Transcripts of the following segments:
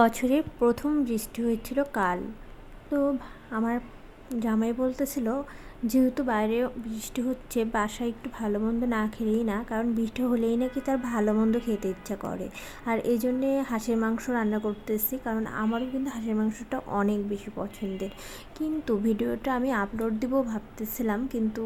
বছরের প্রথম বৃষ্টি হয়েছিল কাল। তো আমার জামাই বলতেছিল, যেহেতু বাইরে বৃষ্টি হচ্ছে, বাসায় একটু ভালো মন্দ না খেলেই না, কারণ বৃষ্টি হলেই নাকি তার ভালো মন্দ খেতে ইচ্ছা করে। আর এই জন্যে হাঁসের মাংস রান্না করতেছি, কারণ আমারও কিন্তু হাঁসের মাংসটা অনেক বেশি পছন্দের। কিন্তু ভিডিওটা আমি আপলোড দিব ভাবতেছিলাম, কিন্তু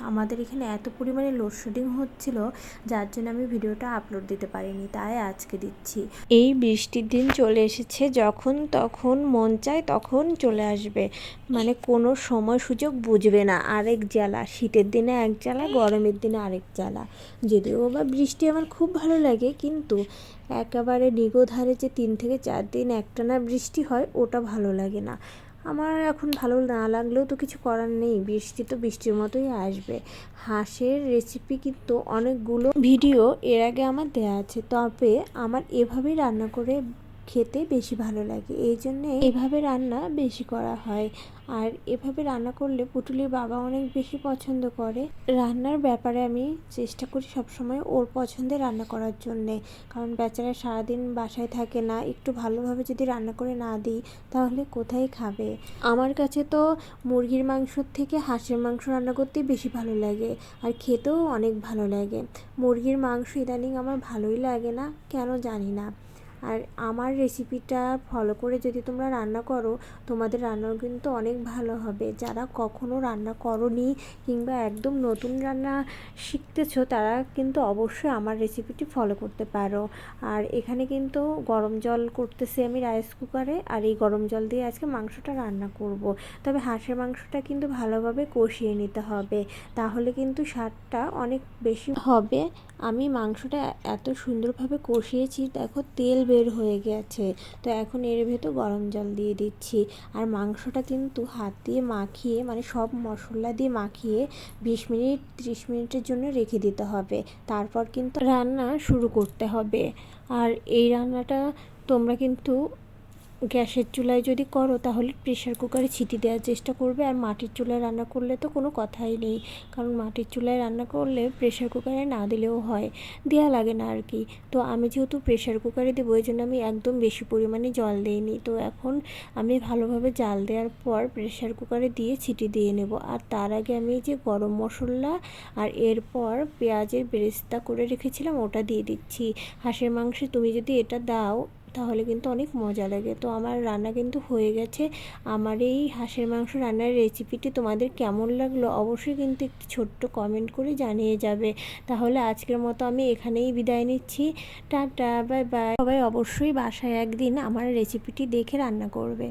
আমাদের এখানে এত পরিমাণে লোডশেডিং হচ্ছিল, যার জন্য আমি ভিডিওটা আপলোড দিতে পারিনি, তাই আজকে দিচ্ছি। এই বৃষ্টির দিন চলে এসেছে, যখন তখন মন চায় তখন চলে আসবে। মানে কোনো সময় সুযোগ বুঝবে না, আরেক জ্বালা। শীতের দিনে এক জ্বালা, গরমের দিনে আরেক জ্বালা। যদিও বা বৃষ্টি আমার খুব ভালো লাগে, কিন্তু একেবারে নিগোধারে যে তিন থেকে চার দিন একটানা বৃষ্টি হয়, ওটা ভালো লাগে না। আমার এখন ভালো না লাগলেও তো কিছু করার নেই। বৃষ্টি তো বৃষ্টির মতোই আসবে। হাঁসের রেসিপি কিন্তু অনেকগুলো ভিডিও এর আগে আমার দেওয়া আছে। তবে আমার এভাবেই রান্না করে খেতে বেশি ভালো লাগে। এই জন্যে এভাবে রান্না বেশি করা হয়। আর এভাবে রান্না করলে পুটুলির বাবা অনেক বেশি পছন্দ করে। রান্নার ব্যাপারে আমি চেষ্টা করি সবসময় ওর পছন্দের রান্না করার জন্যে। কারণ বেচারা সারাদিন বাসায় থাকে না, একটু ভালোভাবে যদি রান্না করে না দিই, তাহলে কোথায় খাবে? আমার কাছে তো মুরগির মাংসর থেকে হাঁসের মাংস রান্না করতেই বেশি ভালো লাগে, আর খেতেও অনেক ভালো লাগে। মুরগির মাংস ইদানিং আমার ভালোই লাগে না, কেন জানি না। আর আমার রেসিপিটা ফলো করে যদি তোমরা রান্না করো, তোমাদের রান্নাও কিন্তু অনেক ভালো হবে। যারা কখনো রান্না করনি কিংবা একদম নতুন রান্না শিখতেছো, তারা কিন্তু অবশ্যই আমার রেসিপিটি ফলো করতে পারো। আর এখানে কিন্তু গরম জল করতেছি আমি রাইস কুকারে আর এই গরম জল দিয়ে আজকে মাংসটা রান্না করব। তবে হাঁসের মাংসটা কিন্তু ভালোভাবে কষিয়ে নিতে হবে। তাহলে কিন্তু স্বাদটা অনেক বেশি হবে। আমি মাংসটা এত সুন্দরভাবে কষিয়েছি, দেখো তেল বের হয়ে গেছে। তো এখন এর ভেতর গরম জল দিয়ে দিচ্ছি। আর মাংসটা কিন্তু হাত দিয়ে মাখিয়ে মানে সব মশলা দিয়ে মাখিয়ে বিশ মিনিট, ত্রিশ মিনিটের জন্য রেখে দিতে হবে। তারপর কিন্তু রান্না শুরু করতে হবে। আর এই রান্নাটা তোমরা কিন্তু গ্যাসের চুলায় যদি করো, তাহলে প্রেশার কুকারে ছিটি দেওয়ার চেষ্টা করবে। আর মাটির চুলায় রান্না করলে তো কোনো কথাই নেই। কারণ মাটির চুলায় রান্না করলে প্রেশার কুকারে না দিলেও হয় দেওয়া লাগে না আর কি। তো আমি যেহেতু প্রেশার কুকারে দেবো ওই জন্য আমি একদম বেশি পরিমাণে জল দিইনি। তো এখন আমি ভালোভাবে জাল দেওয়ার পর প্রেশার কুকারে দিয়ে ছিটি দিয়ে নেব। আর তার আগে আমি যে গরম মশলা আর এরপর পেঁয়াজের বেরেস্তা করে রেখেছিলাম, ওটা দিয়ে দিচ্ছি। হাঁসের মাংসে তুমি যদি এটা দাও তাহলে কিন্তু অনেক মজা লাগে। তো আমার রান্না কিন্তু হয়ে গেছে। আমার এই হাঁসের মাংস রান্নার রেসিপিটি তোমাদের কেমন লাগল অবশ্যই কিন্তু একটি ছোট্ট কমেন্ট করে জানিয়ে যাবে। তাহলে আজকের মতো আমি এখানেই বিদায় নিচ্ছি। টাটা বাই বাই সবাই অবশ্যই বাসায় একদিন আমার রেসিপিটি দেখে রান্না করবে।